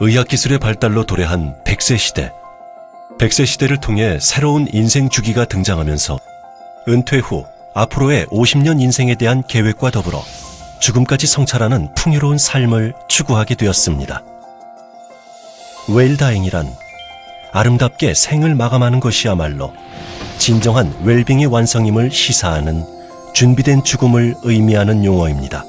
의학기술의 발달로 도래한 100세 시대. 100세 시대를 통해 새로운 인생 주기가 등장하면서 은퇴 후 앞으로의 50년 인생에 대한 계획과 더불어 죽음까지 성찰하는 풍요로운 삶을 추구하게 되었습니다. 웰다잉이란 아름답게 생을 마감하는 것이야말로 진정한 웰빙의 완성임을 시사하는 준비된 죽음을 의미하는 용어입니다.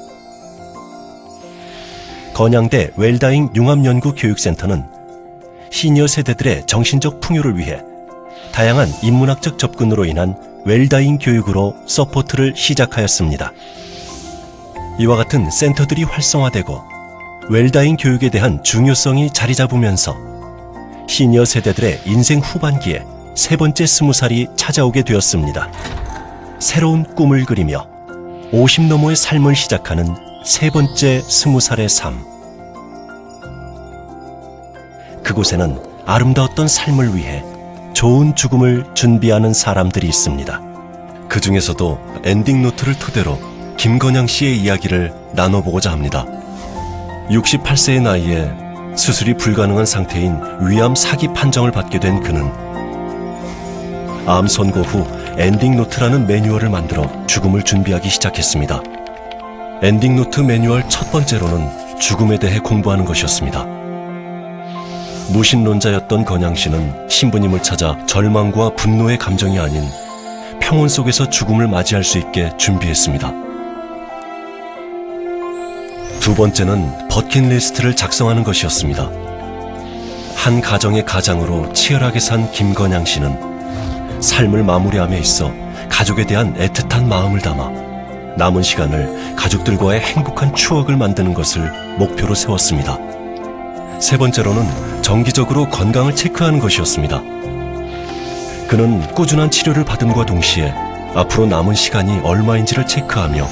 건양대 웰다잉 융합연구 교육센터는 시니어 세대들의 정신적 풍요를 위해 다양한 인문학적 접근으로 인한 웰다잉 교육으로 서포트를 시작하였습니다. 이와 같은 센터들이 활성화되고 웰다잉 교육에 대한 중요성이 자리 잡으면서 시니어 세대들의 인생 후반기에 세 번째 스무 살이 찾아오게 되었습니다. 새로운 꿈을 그리며 50 너머의 삶을 시작하는 세 번째 스무 살의 삶. 그곳에는 아름다웠던 삶을 위해 좋은 죽음을 준비하는 사람들이 있습니다. 그 중에서도 엔딩 노트를 토대로 김건양 씨의 이야기를 나눠보고자 합니다. 68세의 나이에 수술이 불가능한 상태인 위암 사기 판정을 받게 된 그는 암 선고 후 엔딩 노트라는 매뉴얼을 만들어 죽음을 준비하기 시작했습니다. 엔딩 노트 매뉴얼 첫 번째로는 죽음에 대해 공부하는 것이었습니다. 무신론자였던 건양 씨는 신부님을 찾아 절망과 분노의 감정이 아닌 평온 속에서 죽음을 맞이할 수 있게 준비했습니다. 두 번째는 버킷리스트를 작성하는 것이었습니다. 한 가정의 가장으로 치열하게 산 김건양 씨는 삶을 마무리함에 있어 가족에 대한 애틋한 마음을 담아 남은 시간을 가족들과의 행복한 추억을 만드는 것을 목표로 세웠습니다. 세 번째로는 정기적으로 건강을 체크하는 것이었습니다. 그는 꾸준한 치료를 받음과 동시에 앞으로 남은 시간이 얼마인지를 체크하며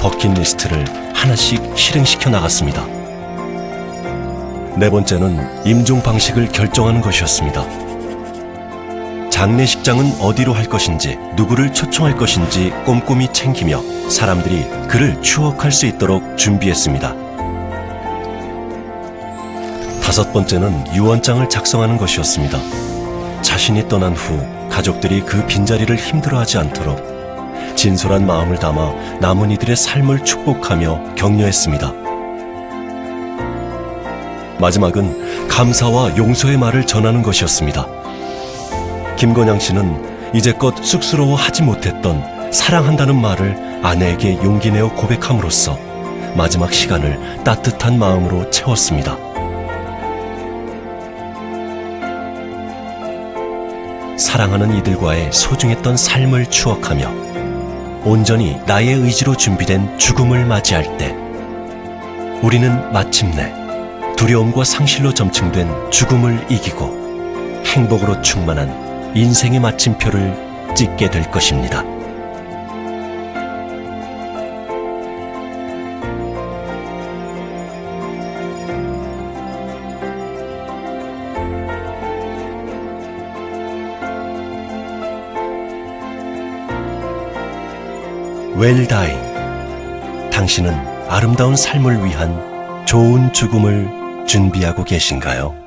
버킷리스트를 하나씩 실행시켜 나갔습니다. 네 번째는 임종 방식을 결정하는 것이었습니다. 장례식장은 어디로 할 것인지, 누구를 초청할 것인지 꼼꼼히 챙기며 사람들이 그를 추억할 수 있도록 준비했습니다. 다섯 번째는 유언장을 작성하는 것이었습니다. 자신이 떠난 후 가족들이 그 빈자리를 힘들어하지 않도록 진솔한 마음을 담아 남은 이들의 삶을 축복하며 격려했습니다. 마지막은 감사와 용서의 말을 전하는 것이었습니다. 김건양 씨는 이제껏 쑥스러워하지 못했던 사랑한다는 말을 아내에게 용기 내어 고백함으로써 마지막 시간을 따뜻한 마음으로 채웠습니다. 사랑하는 이들과의 소중했던 삶을 추억하며 온전히 나의 의지로 준비된 죽음을 맞이할 때 우리는 마침내 두려움과 상실로 점층된 죽음을 이기고 행복으로 충만한 인생의 마침표를 찍게 될 것입니다. 웰다잉 당신은 아름다운 삶을 위한 좋은 죽음을 준비하고 계신가요?